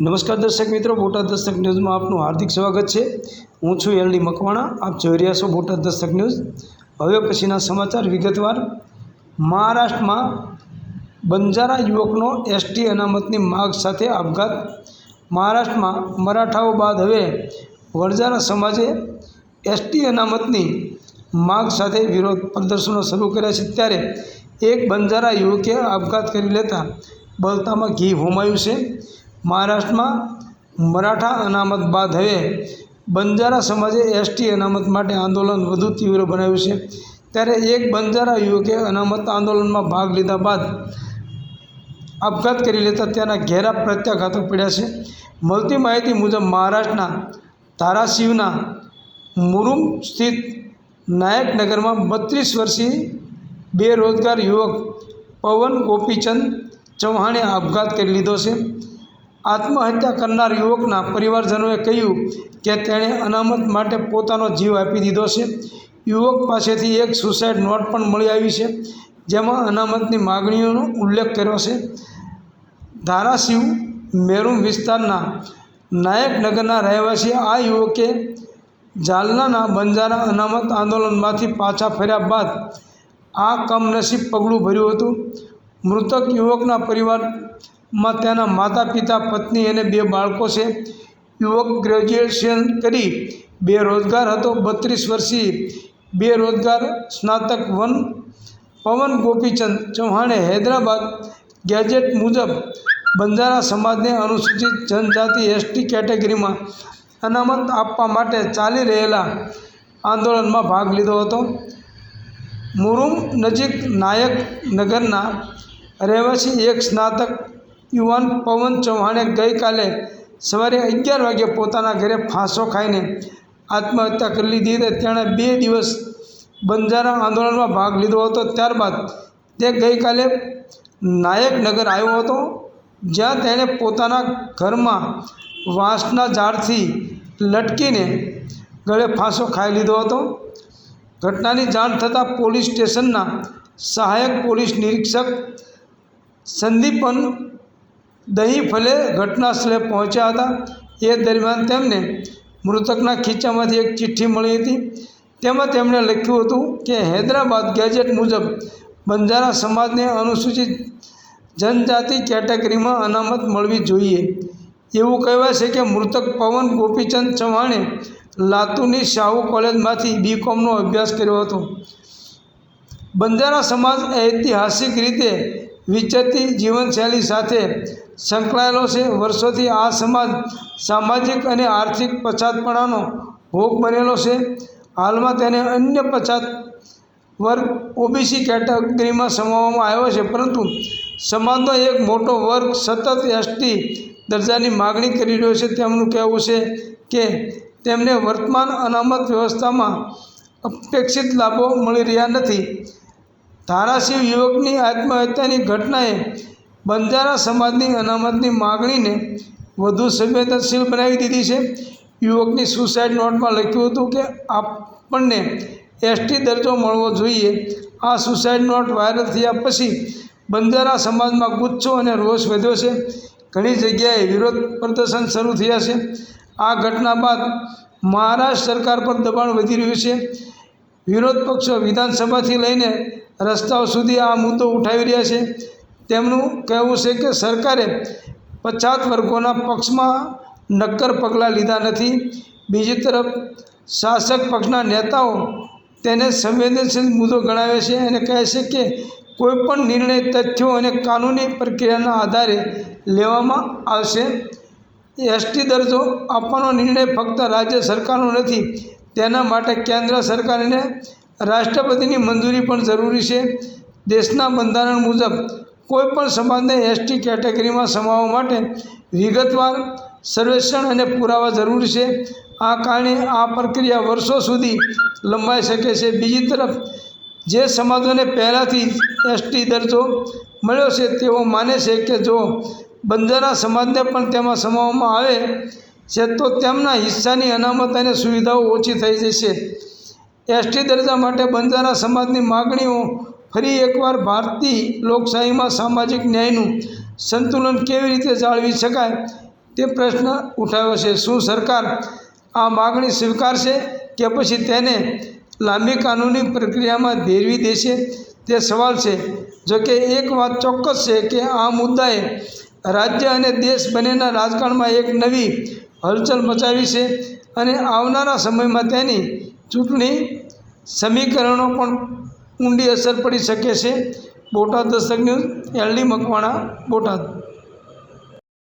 નમસ્કાર દર્શક મિત્રો, બોટાદ દસ્તક ન્યૂઝમાં આપનું હાર્દિક સ્વાગત છે. હું છું એલડી મકવાણા, આપ જોઈ રહ્યા છો બોટાદ દસ્તક ન્યૂઝ. હવે પછીના સમાચાર વિગતવાર. મહારાષ્ટ્રમાં બંજારા યુવકનો એસટી અનામતની માગ સાથે આપઘાત. મહારાષ્ટ્રમાં મરાઠાઓ બાદ હવે વરજારા સમાજે એસટી અનામતની માગ સાથે વિરોધ પ્રદર્શનો શરૂ કર્યા છે. ત્યારે એક બંજારા યુવકે આપઘાત કરી લેતા બળતામાં ઘી હોમાયું છે. મહારાષ્ટ્રમાં મરાઠા અનામત બાદ હવે બંજારા સમાજે એસટી અનામત માટે આંદોલન વધુ તીવ્ર બનાવ્યું છે. ત્યારે એક બંજારા યુવકે અનામત આંદોલનમાં ભાગ લીધા બાદ આપઘાત કરી લેતા ત્યાંના ઘેરા પ્રત્યાઘાતો પડ્યા છે. મળતી માહિતી મુજબ મહારાષ્ટ્રના ધારાશિવના મુરુમ સ્થિત નાયકનગરમાં બત્રીસ વર્ષીય બેરોજગાર યુવક પવન ગોપીચંદ ચૌહાણે આપઘાત કરી લીધો છે. આત્મહત્યા કરનાર યુવકના પરિવારજનોએ કહ્યું કે તેણે અનામત માટે પોતાનો જીવ આપી દીધો છે. યુવક પાસેથી એક સુસાઇડ નોટ પણ મળી આવી છે, જેમાં અનામતની માગણીઓનો ઉલ્લેખ કર્યો છે. ધારાશિવ મેરૂમ વિસ્તારના નાયકનગરના રહેવાસી આ યુવકે જાલનાના બંજારા અનામત આંદોલનમાંથી પાછા ફર્યા બાદ આ કમનસીબ પગલું ભર્યું હતું. મૃતક યુવકના પરિવારમાં તેના માતા પિતા પત્ની અને બે બાળકો છે. યુવક ગ્રેજ્યુએશન કરી બેરોજગાર હતો. બત્રીસ વર્ષીય બેરોજગાર સ્નાતક વન પવન ગોપીચંદ ચૌહાણે હૈદરાબાદ ગેજેટ મુજબ બંજારા સમાજને અનુસૂચિત જનજાતિ એસટી કેટેગરીમાં અનામત આપવા માટે ચાલી રહેલા આંદોલનમાં ભાગ લીધો હતો. મુરુમ નજીક નાયક નગરના રહેવાસી એક સ્નાતક યુવાન પવન ચૌહાણે ગઈકાલે સવારે અગિયાર વાગે પોતાના ઘરે ફાંસો ખાઈને આત્મહત્યા કરી લીધી હતી. તેણે બે દિવસ બંજારા આંદોલનમાં ભાગ લીધો હતો. ત્યારબાદ તે ગઈકાલે નાયકનગર આવ્યો હતો, જ્યાં તેણે પોતાના ઘરમાં વાંસના ઝાડથી લટકીને ગળે ફાંસો ખાઈ લીધો હતો. ઘટનાની જાણ થતાં પોલીસ સ્ટેશનના સહાયક પોલીસ નિરીક્ષક સંદીપન દહીંફલે ઘટના સ્થળે પહોંચ્યા હતા. એ દરમિયાન તેમને મૃતકના ખીચામાંથી એક ચિઠ્ઠી મળી હતી. તેમાં તેમણે લખ્યું હતું કે, હૈદરાબાદ ગેજેટ મુજબ બંજારા સમાજને અનુસૂચિત જનજાતિ કેટેગરીમાં અનામત મળવી જોઈએ. એવું કહેવાય છે કે, મૃતક પવન ગોપીચંદ ચૌહાણે લાતુરની શાહુ કોલેજમાંથી બી કોમનો અભ્યાસ કર્યો હતો. બંજારા સમાજ ઐતિહાસિક રીતે વિચરતી જીવનશૈલી સાથે સંકળાયેલો છે. વર્ષોથી આ સમાજ સામાજિક અને આર્થિક પછાતપણાનો ભોગ બનેલો છે. હાલમાં તેને અન્ય પછાત વર્ગ ઓબીસી કેટેગરીમાં સમાવવામાં આવ્યો છે. પરંતુ સમાજનો એક મોટો વર્ગ સતત એસટી દરજાની માગણી કરી રહ્યો છે. તેમનું કહેવું છે કે તેમને વર્તમાન અનામત વ્યવસ્થામાં અપેક્ષિત લાભો મળી રહ્યા નથી. ધારાશિવ યુવકની આત્મહત્યાની ઘટનાએ બંજારા સમાજની અનામતની માગણીને વધુ સંવેદનશીલ બનાવી દીધી છે. યુવકની સુસાઇડ નોટમાં લખ્યું હતું કે, આપણને એસટી દરજ્જો મળવો જોઈએ. આ સુસાઇડ નોટ વાયરલ થયા પછી બંજારા સમાજમાં ગુચ્છો અને રોષ વધ્યો છે. ઘણી જગ્યાએ વિરોધ પ્રદર્શન શરૂ થયા છે. આ ઘટના બાદ મહારાષ્ટ્ર સરકાર પર દબાણ વધી રહ્યું છે. વિરોધ પક્ષો વિધાનસભાથી લઈને રસ્તાઓ સુધી આ મુદ્દો ઉઠાવી રહ્યા છે. તેમનું કહેવું છે કે સરકારે પછાત વર્ગોના પક્ષમાં નક્કર પગલાં લીધા નથી. બીજી તરફ, શાસક પક્ષના નેતાઓ તેને સંવેદનશીલ મુદ્દો ગણાવે છે અને કહે છે કે કોઈપણ નિર્ણય તથ્યો અને કાનૂની પ્રક્રિયાના આધારે લેવામાં આવશે. એસટી દરજ્જો આપવાનો નિર્ણય ફક્ત રાજ્ય સરકારનો નથી, તેના માટે કેન્દ્ર સરકાર અને રાષ્ટ્રપતિની મંજૂરી પણ જરૂરી છે. દેશના બંધારણ મુજબ કોઈપણ સમાજને એસટી કેટેગરીમાં સમાવવા માટે વિગતવાર સર્વેક્ષણ અને પુરાવા જરૂરી છે. આ કારણે આ પ્રક્રિયા વર્ષો સુધી લંબાઈ શકે છે. બીજી તરફ, જે સમાજોને પહેલાંથી એસટી દરજ્જો મળ્યો છે, તેઓ માને છે કે જો બંજારા સમાજને પણ તેમાં સમાવવામાં આવે, છે તો તેમના હિસ્સાની અનામત અને સુવિધાઓ ઓછી થઈ જશે. એસટી દર્જા માટે બંજારા સમાજની માગણીઓ ફરી એકવાર ભારતીય લોકશાહીમાં સામાજિક ન્યાયનું સંતુલન કેવી રીતે જાળવી શકાય તે પ્રશ્ન ઉઠાવ્યો છે. શું સરકાર આ માગણી સ્વીકારશે કે પછી તેને લાંબી કાનૂની પ્રક્રિયામાં ભેરવી દેશે? તે સવાલ છે. જોકે એક વાત ચોક્કસ છે કે આ મુદ્દાએ રાજ્ય અને દેશ બંનેના રાજકારણમાં એક નવી હલચલ મચાવી છે અને આવનારા સમયમાં તેની ચૂંટણી સમીકરણો પણ ઊંડી અસર પડી શકે છે. Botad Dastak news LD Makwana Botad.